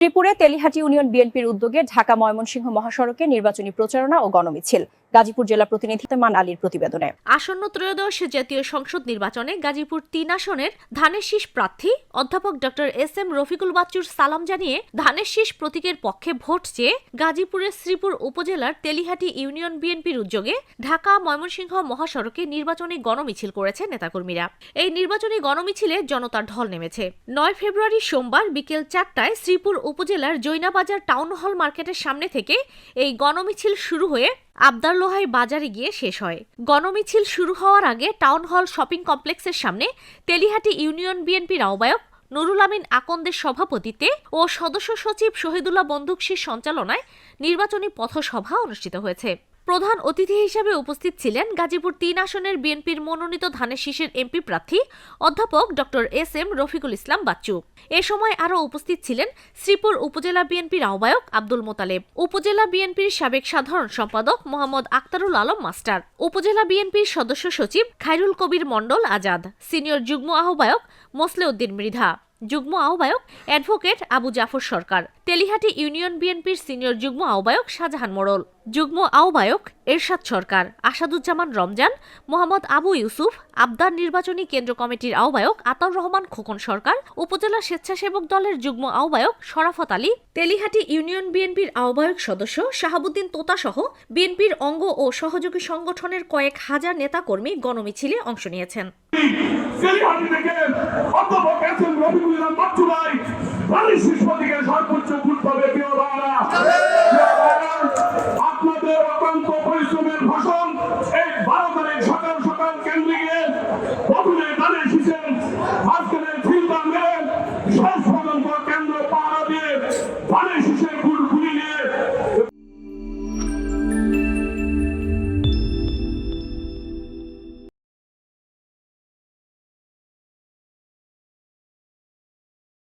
ত্রিপুরে Telihati union বিএনপির উদ্যোগে ঢাকা ময়মনসিংহ মহাসড়কে নির্বাচনী প্রচারণা ও গণমিছিল। গাজীপুর জেলা প্রতিনিধি মান আলীর প্রতিবেদনে। আসন্ন ত্রয়োদশ জাতীয় সংসদ নির্বাচনে গাজীপুর তিন আসনের ধানের শীষ প্রার্থী অধ্যাপক ডক্টর এস এম রফিকুল বাচ্চুর সালাম জানিয়ে ধানের শীষ প্রতীকের পক্ষে ভোট চেয়ে গাজীপুরের শ্রীপুর উপজেলার তেলিহাটি ইউনিয়ন বিএনপির উদ্যোগে ঢাকা ময়মনসিংহ মহাসড়কে নির্বাচনী গণমিছিল করেছে নেতাকর্মীরা। এই নির্বাচনী গণমিছিলে জনতার ঢল নেমেছে। নয় ফেব্রুয়ারি সোমবার বিকেল চারটায় শ্রীপুর উপজেলার জৈনাবাজার টাউন হল মার্কেটের সামনে থেকে এই গণমিছিল শুরু হয়ে আবদার লোহাই বাজারে গিয়ে শেষ হয়। গণমিছিল শুরু হওয়ার আগে টাউন হল শপিং কমপ্লেক্সের সামনে তেলিহাটি ইউনিয়ন বিএনপির আহ্বায়ক নুরুল আমিন আকন্দের সভাপতিতে ও সদস্য সচিব শহীদুল্লাহ বন্দুকশির সঞ্চালনায় নির্বাচনী পথসভা অনুষ্ঠিত হয়েছে। প্রধান অতিথি হিসেবে উপস্থিত ছিলেন গাজীপুর তিন আসনের বিএনপির মনোনীত ধানের শীষের এমপি প্রার্থী অধ্যাপক doctor S M Rafiqul Islam Bachchu. এ সময় আরও উপস্থিত ছিলেন শ্রীপুর উপজেলা বিএনপির আহ্বায়ক আব্দুল মোতালেব, উপজেলা বিএনপির সাবেক সাধারণ সম্পাদক মোহাম্মদ আক্তারুল আলম মাস্টার, উপজেলা বিএনপির সদস্য সচিব খাইরুল কবির মণ্ডল আজাদ, সিনিয়র যুগ্ম আহ্বায়ক মোসলেউদ্দিন মৃধা। যুগ্ম আহ্বায়ক অ্যাডভোকেট আবু জাফর সরকার। তেলিহাটি ইউনিয়ন বিএনপির সিনিয়র যুগ্ম আহ্বায়ক শাহজাহান মোড়ল। যুগ্ম আহ্বায়ক এরশাদ সরকার, আসাদুজ্জামান রমজান, মোহাম্মদ আবু ইউসুফ, আবদার নির্বাচনী কেন্দ্র কমিটির আহ্বায়ক আতাউর রহমান খোকন সরকার, উপজেলা স্বেচ্ছাসেবক দলের যুগ্ম আহ্বায়ক শরাফত আলী, তেলিহাটি ইউনিয়ন বিএনপির আহ্বায়ক সদস্য শাহাবুদ্দিন তোতা সহ বিএনপির অঙ্গ ও সহযোগী সংগঠনের কয়েক হাজার নেতাকর্মী গণমিছিলে অংশ নিয়েছেন। রফিকুল ইসলাম বাচ্চু ভাই শিষ্য থেকে সর্বোচ্চ ভোট পাবে প্রিয় ভাইরা আপনাদের অক্লান্ত পরিশ্রমের ভাষণ এই বারো তারিখ সকাল সকাল কেন্দ্রে গিয়ে প্রথমে দাঁড়িয়ে এসেছেন মাঝখানে ফিল্টার মেরে শেষ পর্যন্ত কেন্দ্র পাহারা দিয়ে ধানের শিশের